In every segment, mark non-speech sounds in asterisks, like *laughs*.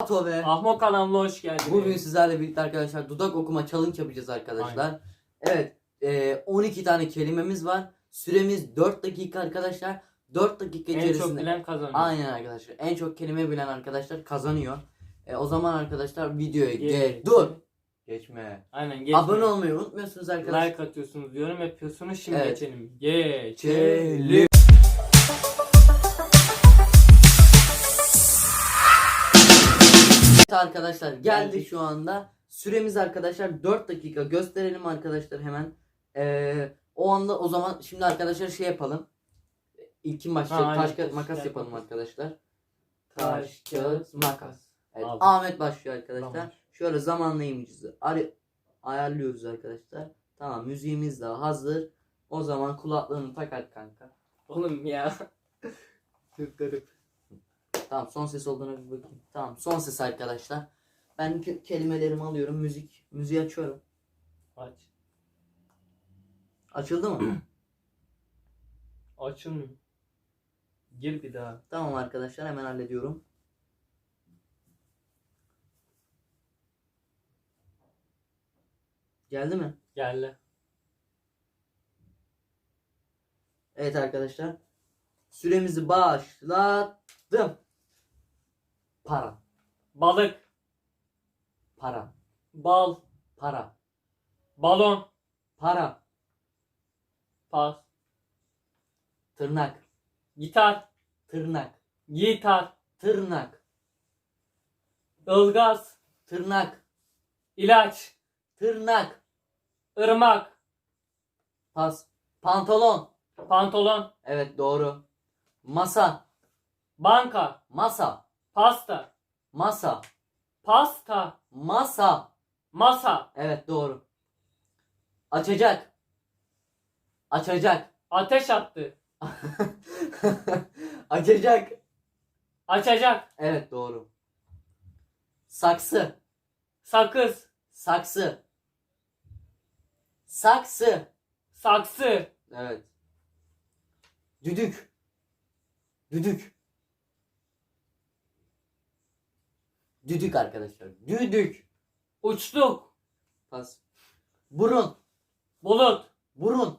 Ato ve Ahmo kanalına hoş geldiniz. bugün sizlerle birlikte arkadaşlar dudak okuma challenge yapacağız arkadaşlar. Evet e, 12 tane kelimemiz var. Süremiz 4 dakika arkadaşlar. 4 dakika en içerisinde. çok bilen kazanıyor. Aynen arkadaşlar. En çok kelime bilen arkadaşlar kazanıyor. E, o zaman arkadaşlar videoya Ge- ge dur. Geçme. Aynen geçme. Abone olmayı unutmuyorsunuz arkadaşlar. Like atıyorsunuz, yorum yapıyorsunuz. Şimdi Evet. geçelim. Geçelim. Evet arkadaşlar geldik Geldik. şu anda. Süremiz arkadaşlar 4 dakika gösterelim arkadaşlar hemen. Ee, o anda o zaman şimdi arkadaşlar şey yapalım. İlk kim başlayacak? Ha, Taş aynen. kağıt makas yapalım arkadaşlar. Taş, kağıt, makas. Evet, Aldım. Ahmet başlıyor arkadaşlar. Tamam. Şöyle zamanlayıcımızı ar- ayarlıyoruz arkadaşlar. Tamam müziğimiz de hazır. O zaman kulaklığını tak hadi kanka. Oğlum ya. *laughs* Çok garip. Tamam son ses olduğuna bir bakayım. Tamam son ses arkadaşlar. Ben ke- kelimelerimi alıyorum. Müzik. Müziği açıyorum. Aç. Açıldı mı? *clears throat* Açılmıyor. Gir bir daha. tamam arkadaşlar hemen hallediyorum. Geldi mi? Geldi. Evet arkadaşlar. Süremizi başlattım. Para. Balık. Para. Bal. Para. Balon. Para. Pas. Tırnak. Gitar. Tırnak. Gitar. Tırnak. Ilgaz. Tırnak. ilaç, Tırnak. ırmak, Pas. Pantolon. Pantolon. Evet doğru. Masa. Banka. Masa. Pasta. Masa. Pasta. Masa. Masa. Evet doğru. Açacak. Açacak. Ateş attı. *laughs* Açacak. Açacak. Evet doğru. Saksı. Sakız. Saksı. Saksı. Saksı. Evet. Düdük. Düdük. Düdük arkadaşlar. Düdük. Uçtuk. Pas. Burun. Bulut. Burun.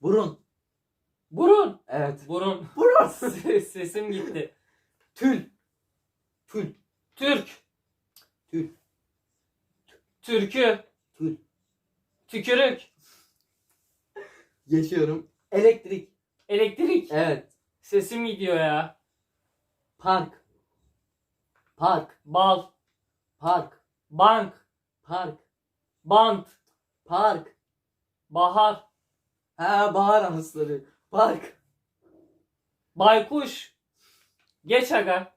Burun. Burun. Evet. Burun. Burun. *laughs* Sesim gitti. Tül. Tül. Türk. Tül. Türkü. Tül. Tükürük. Geçiyorum. Elektrik. Elektrik. Evet. Sesim gidiyor ya. Park. Park. Bal. Park. Bank. Park. Bant. Park. Bahar. Ha bahar anısları. Park. Baykuş. Geç aga.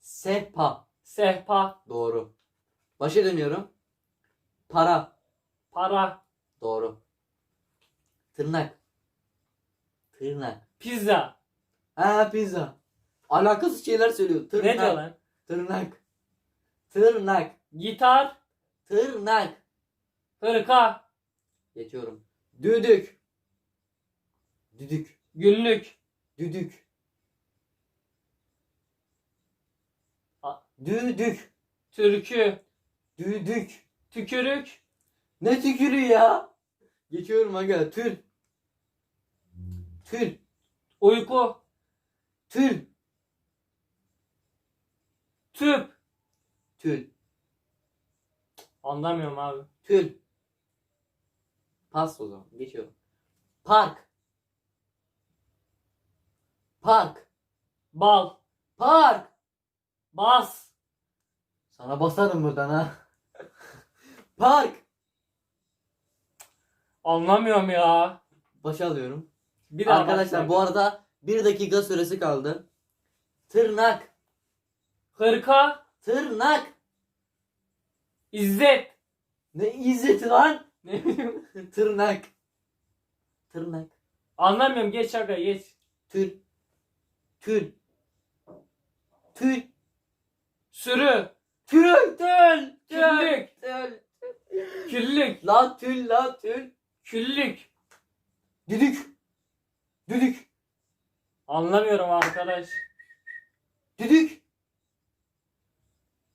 Sehpa. Sehpa. Doğru. Başa dönüyorum. Para. Para. Doğru. Tırnak. Tırnak. Pizza. Ha pizza. Alakasız şeyler söylüyor. Tırnak. Ne diyor lan? Tırnak. Tırnak. Gitar. Tırnak. Hırka. Geçiyorum. Düdük. Düdük. Günlük. Düdük. A- Düdük. Türkü. Düdük. Tükürük. Ne tükürü ya? Geçiyorum aga. Tül. Tül. Uyku. Tül. Tüp. Tül. Anlamıyorum abi. Tül. Pas o zaman. Geçiyorum. Park. Park. Bal. Park. Bas. Sana basarım buradan ha. *laughs* Park. Anlamıyorum ya. Başa alıyorum. Bir daha Arkadaşlar başla. bu arada bir dakika süresi kaldı. Tırnak. Hırka. Tırnak. İzzet. Ne izzeti lan? Ne bileyim. *laughs* Tırnak. Tırnak. Anlamıyorum. Geç aga geç. Tül. Tül. Tül. Sürü. Tül. Tül. Küllük. Tül. Küllük. La tül la tül. Küllük. Düdük. Düdük. Anlamıyorum arkadaş. Düdük.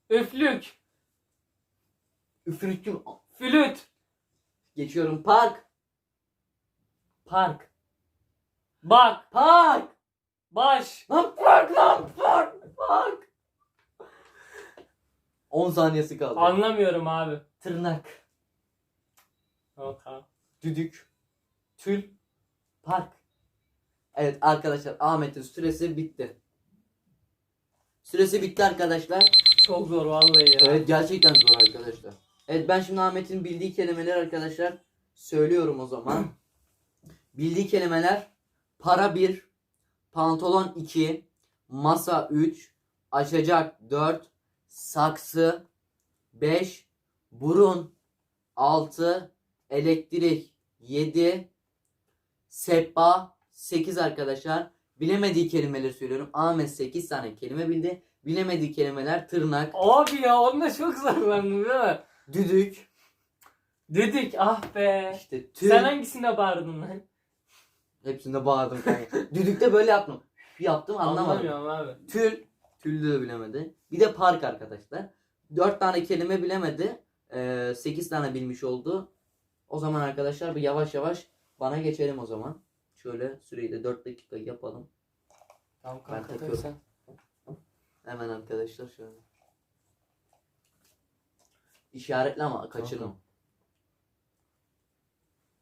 Üflük. Üfürükçüm. Flüt. Geçiyorum. Park. Park. Bak. Park. Baş. Lan park lan park. Park. 10 saniyesi kaldı. Anlamıyorum abi. Tırnak. Yok abi. Düdük. Tül. Park. Evet arkadaşlar Ahmet'in süresi bitti. Süresi bitti arkadaşlar. Çok zor vallahi ya. Evet gerçekten zor arkadaşlar. Evet ben şimdi Ahmet'in bildiği kelimeler arkadaşlar söylüyorum o zaman. *clears throat* bildiği kelimeler para 1, pantolon 2, masa 3, açacak 4, saksı 5, burun 6, elektrik 7, sehpa 8 arkadaşlar. Bilemediği kelimeleri söylüyorum. Ahmet 8 tane kelime bildi. Bilemediği kelimeler tırnak, Abi ya onda çok zorlandım değil mi? düdük, Dedik ah be. işte tül. Sen hangisine bağırdın lan? Hepsinde bağırdım kanka. Düdükte böyle yaptım. Yaptım anlamadım. Anlamıyorum abi. Tül. Tüllü de bilemedi. Bir de park arkadaşlar. 4 tane kelime bilemedi. 8 tane bilmiş oldu. O zaman arkadaşlar bir yavaş yavaş bana geçelim o zaman. Şöyle süreyi de 4 dakika yapalım. Tamam kanka takıyorum. sen. Hemen arkadaşlar şöyle. İşaretle ama kaçırma.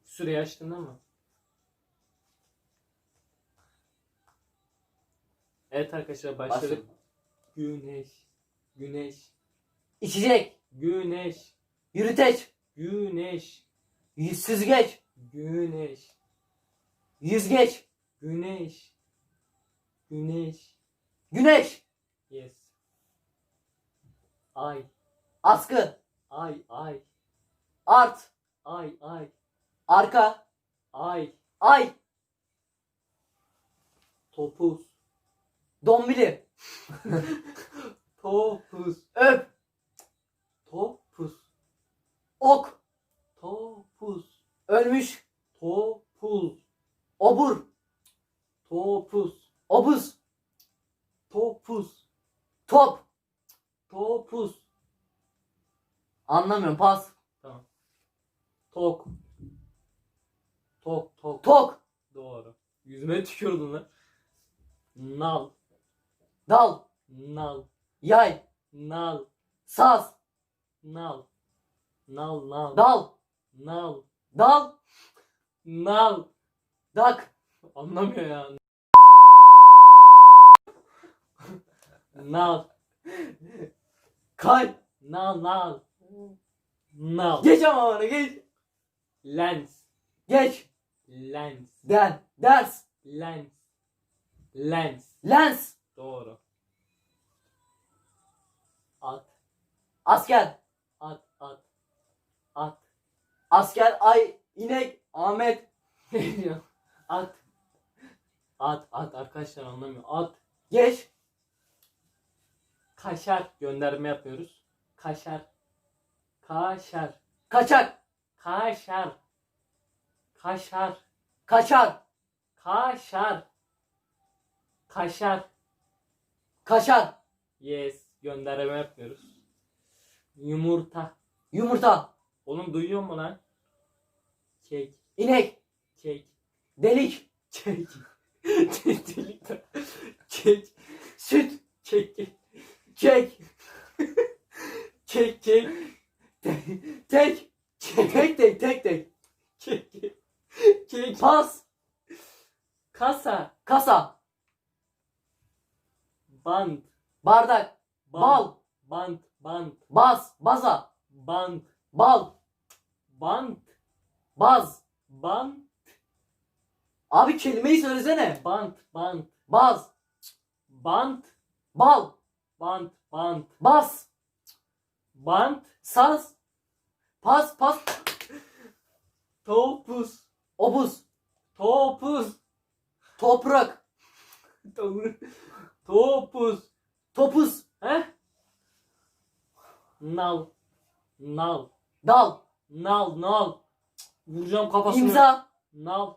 Süreyi açtın ama. Evet arkadaşlar başladık. Başladım. Güneş. Güneş. İçecek. Güneş. Yürüteç. Güneş. Süzgeç. Güneş. Yüzgeç. Güneş. Güneş. Güneş. Yes. Ay. Askı. Ay ay. Art. Ay ay. Arka. Ay. Ay. Topuz. Dombili. *laughs* Topuz. Öp. Topuz. Ok. Topuz. Ölmüş. Topuz. Obur. Topuz. Obuz. Topuz. Top. Topuz. Anlamıyorum. Pas. Tamam. Tok. Tok tok. Tok. Doğru. Yüzüme tükürdün lan. Nal. Dal. Nal. Yay. Nal. Saz. Nal. Nal nal. Dal. Nal. Dal. Nal. Dak. Anlamıyor ya. Nal. Kalp. Nal nal. Nal. Geç ama bana geç. Lens. Geç. Lens. Den. Ders. Lens. Lens. Lens. Doğru. At. Asker. At. At. At. Asker. Ay. inek. Ahmet. Ne *laughs* diyor? At. At. At. Arkadaşlar anlamıyor. At. Geç. Kaşar. Gönderme yapıyoruz. Kaşar. Kaşar. Kaçak. Kaşar. Kaşar. Kaçar. Kaşar. Kaşar. Kaşar. Yes. Gönderme yapmıyoruz. Yumurta. Yumurta. Oğlum duyuyor mu lan? Kek. inek. Kek. Delik. Kek. *laughs* Delik de. Kek. Süt. Kek. Kek. Kek. Kek. Kek. Tek. Tek tek tek tek. Kek. Kek. Pas. Kasa. Kasa. Band. Bardak. Band. Bal. Band. Band. Baz. Baza. Band. Bal. Band. Baz. Band. Abi kelimeyi söylesene. Band. Band. Baz. Band. Bal. Band. Band. Bas. Band. Saz. Pas. Pas. Topuz. Obuz. Topuz. Toprak. *laughs* Topuz. Topuz. He? Nal. Nal. Dal. Nal. Nal. Vuracağım kafasına. İmza. Nal.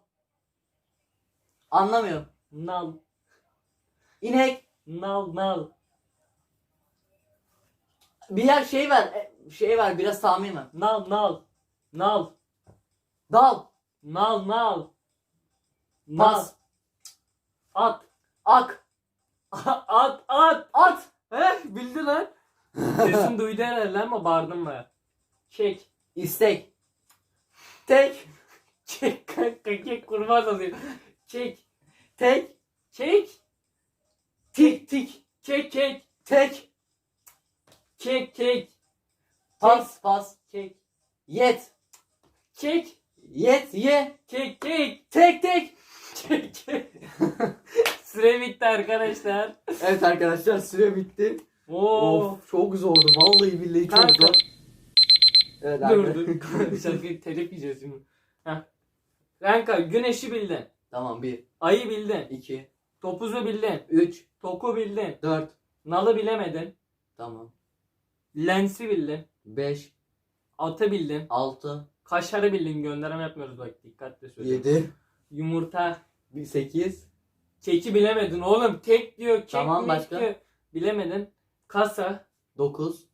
Anlamıyorum. Nal. İnek. Nal. Nal. Bir yer şey ver. e, Şey ver biraz tahmin ver. Nal nal. Nal. Dal. Nal nal. Nal. Pas. At. Ak. *laughs* at at. At. He bildin lan. Sesin duydu herhalde ama bağırdın mı? Kek. İstek. Tek. Kek kanka kek kurban olayım. Kek. Tek. Kek. Tik tik. Kek kek. Tek. Kek kek. Pas. Pas. Kek. Yet. Kek. Yet. Ye. Kek kek. Tek tek. Kek kek. *laughs* Süre bitti arkadaşlar. Evet arkadaşlar süre bitti. Oo. Of çok zordu. Vallahi billahi çok Kanka. zor. Evet Dur dur. Şarkıyı telif yiyeceğiz şimdi. Heh. Kanka güneşi bildin. Tamam 1, Ayı bildin. 2, Topuzu bildin. 3, Toku bildin. 4. Nalı bilemedin. Tamam. Lensi bildin. 5, Atı bildin. 6, Kaşarı bildin. Gönderme yapmıyoruz bak dikkatli söyle. 7, Yumurta. 8, Keki bilemedin oğlum. Tek diyor. Kek Tamam, mi başka? diyor. Bilemedin. Kasa. 9.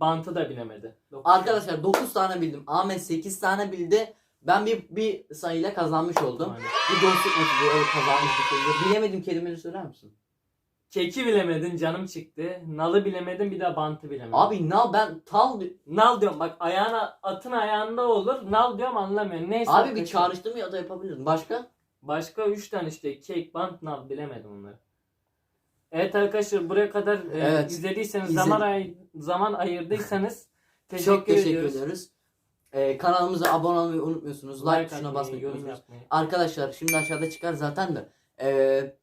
Bantı da bilemedi. Dokuz. Arkadaşlar 9 tane bildim. Ahmet 8 tane bildi. Ben bir bir sayıyla kazanmış oldum. Aynen. Bir dostluk maçı evet kazanmıştık. oluyor. Bilemedim kelimeleri söyler misin? Keki bilemedin canım çıktı. Nalı bilemedin bir de bantı bilemedin. Abi na ben tal Nal diyorum bak ayağına atın ayağında olur. Nal diyorum anlamıyorum. Neyse. Abi bir arkadaşlar. çağrıştırma ya da yapabilirim. Başka? Başka 3 tane işte kek, bant, nal bilemedim onları. Evet arkadaşlar buraya kadar e, Evet. izlediyseniz İzle- zaman ay zaman ayırdıysanız *laughs* teşekkür, Çok teşekkür ediyoruz. ediyoruz. Ee, kanalımıza abone olmayı unutmuyorsunuz. Like, tuşuna atmayı, basmayı yorum unutmuyorsunuz. yapmayı. Arkadaşlar şimdi aşağıda çıkar zaten de. Ee,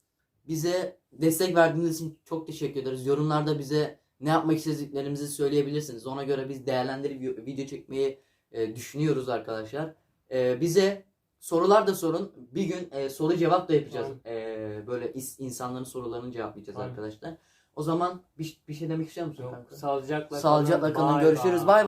bize destek verdiğiniz için çok teşekkür ederiz. Yorumlarda bize ne yapmak istediklerimizi söyleyebilirsiniz. Ona göre biz değerlendirip vi- video çekmeyi e, düşünüyoruz arkadaşlar. Ee, bize sorular da sorun. Bir gün e, soru cevap da yapacağız. Ee, böyle is- insanların sorularını cevaplayacağız Aynen. arkadaşlar. O zaman bir, bir şey demek istiyor musun Yok, kanka? sağlıcakla Sağlıcakla kalın. Görüşürüz. bye. Bay